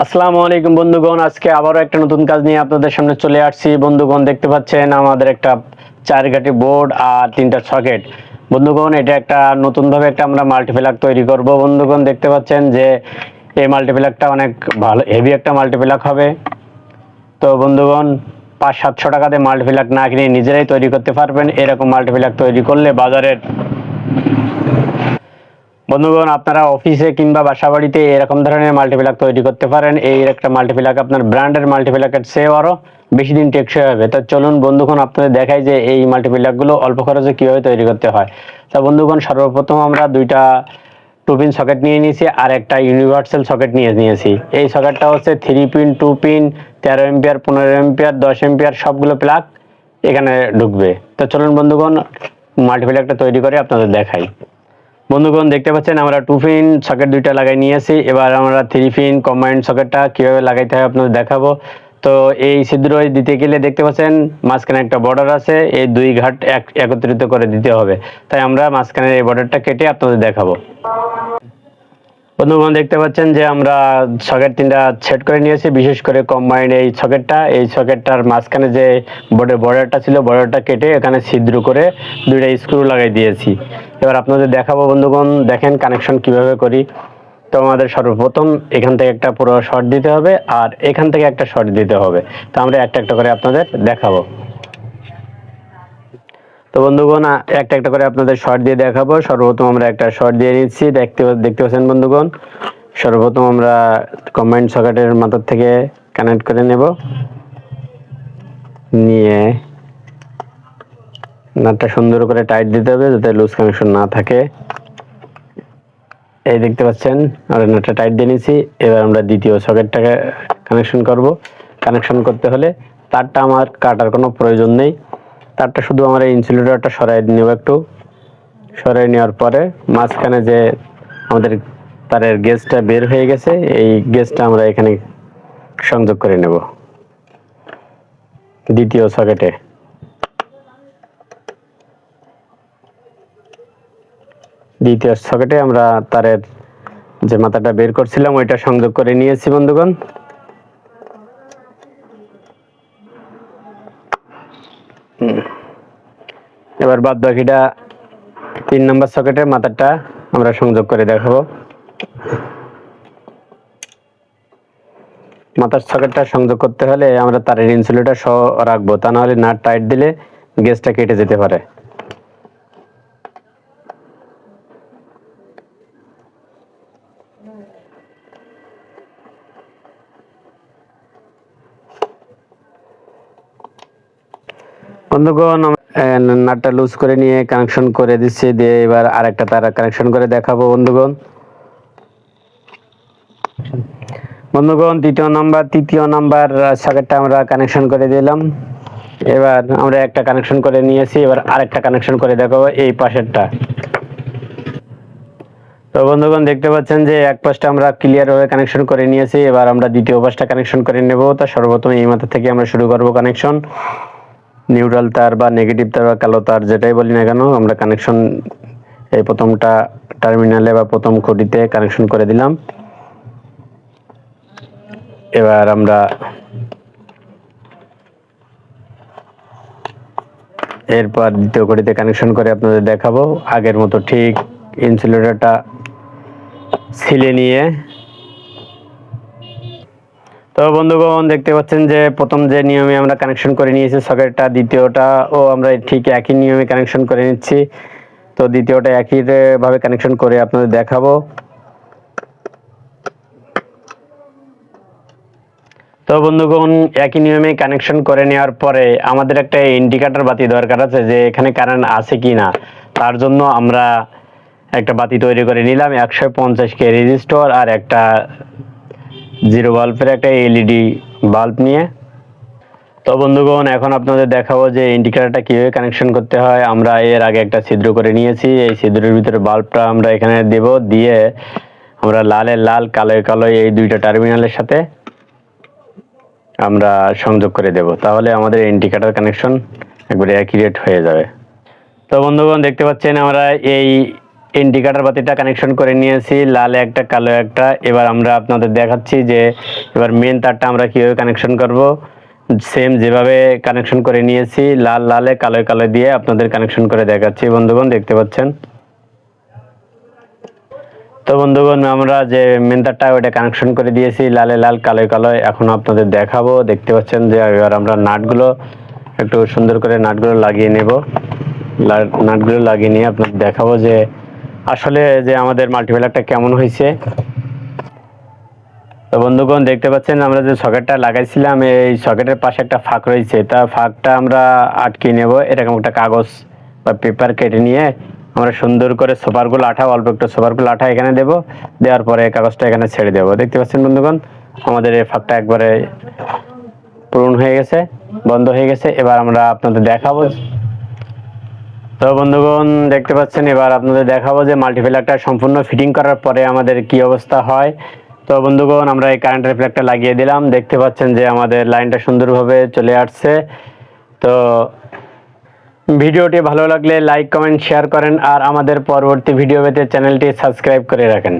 আসসালামু আলাইকুম বন্ধুগণ, আজকে আবারও একটা নতুন কাজ নিয়ে আপনাদের সামনে চলে আসছি। বন্ধুগণ, দেখতে পাচ্ছেন আমাদের একটা চার গাটি বোর্ড আর তিনটা সকেট। বন্ধুগণ, এটা একটা নতুনভাবে একটা আমরা মাল্টিপ্লাক তৈরি করব। বন্ধুগণ, দেখতে পাচ্ছেন যে এই মাল্টিপ্লাকটা অনেক ভালো হেভি একটা মাল্টিপ্লাক হবে। তো বন্ধুগণ, পাঁচ সাতশো টাকাতে মাল্টিপ্লাক না কিনে নিজেরাই তৈরি করতে পারবেন। এরকম মাল্টিপ্লাক তৈরি করলে বাজারের বন্ধুগণ, আপনারা অফিসে কিংবা বাসা বাড়িতে এরকম ধরনের মাল্টিপ্লাক তৈরি করতে পারেন। এই একটা মাল্টিপ্লাক আপনার ব্র্যান্ডের মাল্টিপ্লাকের চেয়েও আরও বেশি দিন টেকসই হবে। তো চলুন বন্ধুগণ, আপনাদের দেখাই যে এই মাল্টিপ্লাকগুলো অল্প খরচে কীভাবে তৈরি করতে হয়। তা বন্ধুগণ, সর্বপ্রথম আমরা দুইটা টু পিন সকেট নিয়ে নিয়েছি আর একটা ইউনিভার্সাল সকেট নিয়ে নিয়েছি। এই সকেটটা হচ্ছে থ্রি পিন টু পিন তেরো এম্পিয়ার পনেরো এম্পিয়ার দশ এম্পিয়ার সবগুলো প্লাগ এখানে ঢুকবে। তো চলুন বন্ধুগণ মাল্টিপ্লাকটা তৈরি করে আপনাদের দেখাই। বন্ধুগণ, দেখতে পাচ্ছেন আমরা টু ফিন সকেট দুইটা লাগাই নিয়েছি। এবার আমরা থ্রি ফিন কম্বাইন্ড সকেটটা কীভাবে লাগাইতে হয় আপনাদের দেখাবো। তো এই ছিদ্র দিতে গেলে দেখতে পাচ্ছেন মাঝখানে একটা বর্ডার আছে, এই দুই ঘাট এক একত্রিত করে দিতে হবে। তাই আমরা মাঝখানে এই বর্ডারটা কেটে আপনাদের দেখাবো। বন্ধুগণ, দেখতে পাচ্ছেন যে আমরা সকেট তিনটা সেট করে নিয়েছি, বিশেষ করে কম্বাইন্ড এই সকেটটা। এই সকেটটার মাঝখানে যে বোর্ডের বর্ডারটা ছিল বর্ডারটা কেটে এখানে ছিদ্র করে দুইটা স্ক্রু লাগাই দিয়েছি। এবার আপনাদের দেখাবো বন্ধুগণ, দেখেন কানেকশন কীভাবে করি। তো আমাদের সর্বপ্রথম এখান থেকে একটা পুরো শর্ট দিতে হবে, আর এখান থেকে একটা শর্ট দিতে হবে। তো আমরা একটা একটা করে আপনাদের দেখাবো। তো বন্ধুগণ একটা একটা করে আপনাদের শর্ট দিয়ে দেখাবো। সর্বপ্রথম আমরা একটা শর্ট দিয়ে নিচ্ছি। দেখতে দেখতে পাচ্ছেন বন্ধুগণ? সর্বপ্রথম আমরা কম্বাইন্ড সকেটের মাথার থেকে কানেক্ট করে নেব। নিয়ে নাটটা সুন্দর করে টাইট দিতে হবে যাতে লুজ কানেকশন না থাকে। এই দেখতে পাচ্ছেন, আমরা নাটটা টাইট দিয়ে নিয়েছি এবার আমরা দ্বিতীয় সকেটটাকে কানেকশন করব। কানেকশন করতে হলে তারটা আমার কাটার কোনো প্রয়োজন নেই। তারটা শুধু আমরা ইনসুলেটরটা সরাই নেব একটু। সরাই নেওয়ার পরে মাঝখানে যে আমাদের তারের গেজটা বের হয়ে গেছে, এই গেজটা আমরা এখানে সংযোগ করে নেব। দ্বিতীয় সকেটে দ্বিতীয় সকেটে আমরা তারের যে মাথাটা বের করছিলাম, ওইটা সংযোগ করে নিয়েছি বন্ধুগণ। এবার বাদ বাকিটা তিন নম্বর সকেটের মাথাটা আমরা সংযোগ করে দেখাবো। মাথার সকেটটা সংযোগ করতে হলে আমরা তারের ইনসুলেটর সহ রাখব, তা নাহলে নাট টাইট দিলে গ্যাসটা কেটে যেতে পারে। বন্ধুগণ নাটটা লুজ করে নিয়ে কানেকশন করে দিচ্ছি, দিয়ে এবার আরেকটা তার কানেকশন করে দেখাবো বন্ধুগণ। বন্ধুগণ তৃতীয় নাম্বার তৃতীয় নাম্বার সকেটটা আমরা কানেকশন করে দিলাম। এবার আমরা একটা কানেকশন করে নিয়েছি, এবার আরেকটা কানেকশন করে দেখাবো এই পাশেরটা। তো বন্ধুগণ, দেখতে পাচ্ছেন যে এক পাশটা আমরা ক্লিয়ার ভাবে কানেকশন করে নিয়েছি, এবার আমরা দ্বিতীয় পাশটা কানেকশন করে নেব। তা সর্বপ্রথম এই মাথা থেকে আমরা শুরু করব কানেকশন নিউট্রাল তার বা নেগেটিভ তার বা কালো তার যেটাই বলি না কেন, আমরা কানেকশন এই প্রথমটা টার্মিনালে বা প্রথম খুঁটিতে কানেকশন করে দিলাম। এবার আমরা এরপর দ্বিতীয় খুঁটিতে কানেকশন করে আপনাদের দেখাবো। আগের মতো ঠিক ইনসুলেটরটা ছিলে নিয়ে তো বন্ধুগণ, দেখতে পাচ্ছেন যে প্রথম যে নিয়মে আমরা কানেকশন করে নিয়েছি সকেটটা দ্বিতীয়টা ও আমরা ঠিক একই নিয়মে কানেকশন করে নিচ্ছি। তো দ্বিতীয়টা একই ভাবে কানেকশন করে আপনাদের দেখাবো। তো বন্ধুগণ, একই নিয়মে কানেকশন করে নেওয়ার পরে আমাদের একটা ইন্ডিকেটর বাতি দরকার আছে যে এখানে কারেন্ট আছে কি না তার জন্য আমরা একটা বাতি তৈরি করে নিলাম, একশো পঞ্চাশ কে রেজিস্টর আর একটা জিরো বাল্বের একটা এলইডি বাল্ব নিয়ে। তো বন্ধুগণ, এখন আপনাদের দেখাবো যে ইন্ডিকেটরটা কীভাবে কানেকশন করতে হয়। আমরা এর আগে একটা ছিদ্র করে নিয়েছি। এই ছিদ্রের ভিতরে বাল্বটা আমরা এখানে দেব। দিয়ে আমরা লালে লাল কালো কালো এই দুইটা টার্মিনালের সাথে আমরা সংযোগ করে দেব। তাহলে আমাদের ইন্ডিকেটর কানেকশন একবারে অ্যাকিউরেট হয়ে যাবে। তো বন্ধুগণ, দেখতে পাচ্ছেন আমরা এই ইন্ডিকেটার বাতিটা কানেকশন করে নিয়েছি, লাল একটা, কালো একটা। এবার আমরা আপনাদের দেখাচ্ছি যে এবার মেন তারটা আমরা কীভাবে কানেকশন করব। সেম যেভাবে কানেকশন করে নিয়েছি, লাল, লালে, কালো কালো দিয়ে আপনাদের কানেকশন করে দেখাচ্ছি। বন্ধুগণ, দেখতে পাচ্ছেন? তো বন্ধুগণ, আমরা যে মেন তারটা ওইটা কানেকশন করে দিয়েছি, লালে, লাল, কালো কালো, এখন আপনাদের দেখাবো। দেখতে পাচ্ছেন যে এবার আমরা নাটগুলো একটু সুন্দর করে নাটগুলো লাগিয়ে নেব। নাটগুলো লাগিয়ে নিয়ে আপনাদের দেখাবো যে আসলে যে আমাদের মাল্টিপ্লাকটা কেমন হয়েছে? তো বন্ধুগণ, দেখতে পাচ্ছেন আমরা যে সকেটটা লাগাইছিলাম, এই সকেটের পাশে একটা ফাঁক রয়েছে। তা ফাঁকটা আমরা আটকে নেব। এরকম একটা কাগজ বা পেপার কেটে নিয়ে আমরা সুন্দর করে সোপারগুলো আঠা, অল্প একটু সোপারগুলো আঠা এখানে দেব। দেওয়ার পরে কাগজটা এখানে ছেড়ে দেবো। দেখতে পাচ্ছেন বন্ধুগণ, আমাদের এই ফাঁকটা একবারে পূরণ হয়ে গেছে, বন্ধ হয়ে গেছে। এবার আমরা আপনাদের দেখাবো তো বন্ধুগণ, দেখতে পাচ্ছেন, এবার আপনাদের দেখাবো যে মাল্টিপ্লাকটা সম্পূর্ণ ফিটিং করার পরে আমাদের কি অবস্থা হয়। তো বন্ধুগণ, আমরা এই কারেন্টের প্লাগটা লাগিয়ে দিলাম। দেখতে পাচ্ছেন যে আমাদের লাইনটা সুন্দরভাবে চলে আসছে। তো ভিডিওটি ভালো লাগলে লাইক কমেন্ট শেয়ার করেন। আর আমাদের পরবর্তী ভিডিও পেতে চ্যানেলটি সাবস্ক্রাইব করে রাখেন।